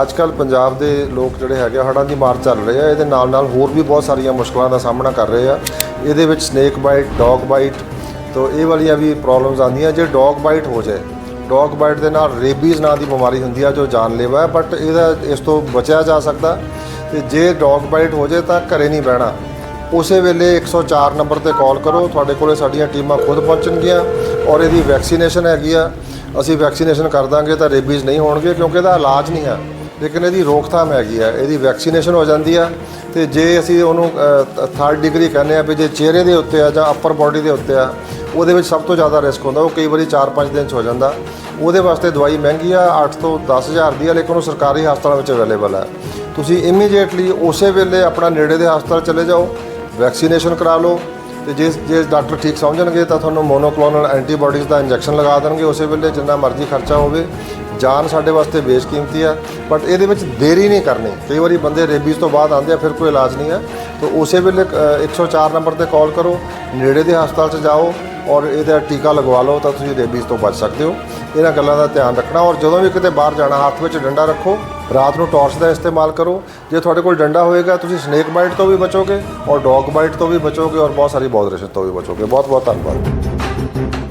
ਅੱਜ ਕੱਲ ਪੰਜਾਬ ਦੇ ਲੋਕ ਜਿਹੜੇ ਹੈਗੇ ਆ, ਹੜ੍ਹਾਂ ਦੀ ਮਾਰ ਚੱਲ ਰਹੇ ਆ। ਇਹਦੇ ਨਾਲ ਨਾਲ ਹੋਰ ਵੀ ਬਹੁਤ ਸਾਰੀਆਂ ਮੁਸ਼ਕਲਾਂ ਦਾ ਸਾਹਮਣਾ ਕਰ ਰਹੇ ਆ। ਇਹਦੇ ਵਿੱਚ ਸਨੇਕ ਬਾਈਟ ਡੌਗ ਬਾਈਟ ਤੋਂ ਇਹ ਵਾਲੀਆਂ ਵੀ ਪ੍ਰੋਬਲਮਸ ਆਉਂਦੀਆਂ। ਜੇ ਡੌਗ ਬਾਈਟ ਹੋ ਜਾਏ ਡੌਗ ਬਾਈਟ ਦੇ ਨਾਲ ਰੇਬੀਜ਼ ਨਾਂ ਦੀ ਬਿਮਾਰੀ ਹੁੰਦੀ ਆ ਜੋ ਜਾਨਲੇਵਾ ਹੈ ਬਟ ਇਹਦਾ ਇਸ ਤੋਂ ਬਚਿਆ ਜਾ ਸਕਦਾ। ਤੇ ਜੇ ਡੌਗ ਬਾਈਟ ਹੋ ਜਾਏ ਤਾਂ ਘਰੇ ਨਹੀਂ ਬਹਿਣਾ। ਉਸੇ ਵੇਲੇ 104 ਨੰਬਰ ਤੇ ਕਾਲ ਕਰੋ। ਤੁਹਾਡੇ ਕੋਲੇ ਸਾਡੀਆਂ ਟੀਮਾਂ ਖੁਦ ਪਹੁੰਚਣਗੀਆਂ ਔਰ ਇਹਦੀ ਵੈਕਸੀਨੇਸ਼ਨ ਹੈਗੀ ਆ। ਅਸੀਂ ਵੈਕਸੀਨੇਸ਼ਨ ਕਰ ਦਾਂਗੇ ਤਾਂ ਰੇਬੀਜ਼ ਨਹੀਂ ਹੋਣਗੇ ਕਿਉਂਕਿ ਇਹਦਾ ਇਲਾਜ ਨਹੀਂ ਆ ਲੇਕਿਨ ਇਹਦੀ ਰੋਕਥਾਮ ਹੈਗੀ ਆ ਇਹਦੀ ਵੈਕਸੀਨੇਸ਼ਨ ਹੋ ਜਾਂਦੀ ਆ ਤੇ ਜੇ ਅਸੀਂ ਉਹਨੂੰ ਥਰਡ ਡਿਗਰੀ ਕਹਿੰਦੇ ਆ ਵੀ ਜੇ ਚਿਹਰੇ ਦੇ ਉੱਤੇ ਆ ਜਾਂ ਅਪਰ ਬਾਡੀ ਦੇ ਉੱਤੇ ਆ, ਉਹਦੇ ਵਿੱਚ ਸਭ ਤੋਂ ਜ਼ਿਆਦਾ ਰਿਸਕ ਹੁੰਦਾ, ਉਹ ਕਈ ਵਾਰੀ 4-5 ਦਿਨ ਚ ਹੋ ਜਾਂਦਾ। ਉਹਦੇ ਵਾਸਤੇ ਦਵਾਈ ਮਹਿੰਗੀ ਆ 8 ਤੋਂ 10000 ਦੀ ਆ, ਲੇਕਿਨ ਉਹ ਸਰਕਾਰੀ ਹਸਪਤਾਲਾਂ ਵਿੱਚ ਅਵੇਲੇਬਲ ਹੈ। ਤੁਸੀਂ ਇਮੀਡੀਏਟਲੀ ਉਸੇ ਵੇਲੇ ਆਪਣਾ ਨੇੜੇ ਦੇ ਹਸਪਤਾਲ ਚਲੇ ਜਾਓ ਵੈਕਸੀਨੇਸ਼ਨ ਕਰਾ ਲਓ। ਤੇ ਜੇ ਜੇ ਡਾਕਟਰ ਠੀਕ ਸਮਝਣਗੇ ਤਾਂ ਤੁਹਾਨੂੰ ਮੋਨੋਕਲੋਨਲ ਐਂਟੀਬਾਡੀਜ਼ ਦਾ ਇੰਜੈਕਸ਼ਨ ਲਗਾ ਦੇਣਗੇ। ਉਸੇ ਵੇਲੇ ਜਿੰਨਾ ਮਰਜ਼ੀ ਖਰਚਾ ਹੋਵੇ ਜਾਨ ਸਾਡੇ ਵਾਸਤੇ ਬੇਸ਼ਕੀਮਤੀ ਆ ਬਟ ਇਹਦੇ ਵਿੱਚ ਦੇਰੀ ਨਹੀਂ ਕਰਨੀ। ਕਈ ਵਾਰੀ ਬੰਦੇ ਰੇਬੀਜ਼ ਤੋਂ ਬਾਅਦ ਆਉਂਦੇ ਆ ਫਿਰ ਕੋਈ ਇਲਾਜ ਨਹੀਂ ਆ। ਤਾਂ ਉਸੇ ਵੇਲੇ ਅ, 104 ਨੰਬਰ ਤੇ ਕਾਲ ਕਰੋ ਨੇੜੇ ਦੇ ਹਸਪਤਾਲ 'ਚ ਜਾਓ ਔਰ ਇਹਦਾ ਟੀਕਾ ਲਗਵਾ ਲਓ ਤਾਂ ਤੁਸੀਂ ਰੇਬੀਜ਼ ਤੋਂ ਬਚ ਸਕਦੇ ਹੋ। ਇਹਨਾਂ ਗੱਲਾਂ ਦਾ ਧਿਆਨ ਰੱਖਣਾ ਔਰ ਜਦੋਂ ਵੀ ਕਿਤੇ ਬਾਹਰ ਜਾਣਾ, ਹੱਥ ਵਿੱਚ ਡੰਡਾ ਰੱਖੋ। ਰਾਤ ਨੂੰ ਟਾਰਚ ਦਾ ਇਸਤੇਮਾਲ ਕਰੋ। ਜੇ ਤੁਹਾਡੇ ਕੋਲ ਡੰਡਾ ਹੋਏਗਾ, ਤੁਸੀਂ ਸਨੇਕ ਬਾਈਟ ਤੋਂ ਵੀ ਬਚੋਗੇ ਔਰ ਡੌਗ ਬਾਈਟ ਤੋਂ ਵੀ ਬਚੋਗੇ ਔਰ ਬਹੁਤ ਸਾਰੀ ਬੌਦਰੇਸ਼ਨ ਤੋਂ ਵੀ ਬਚੋਗੇ। ਬਹੁਤ ਬਹੁਤ ਧੰਨਵਾਦ।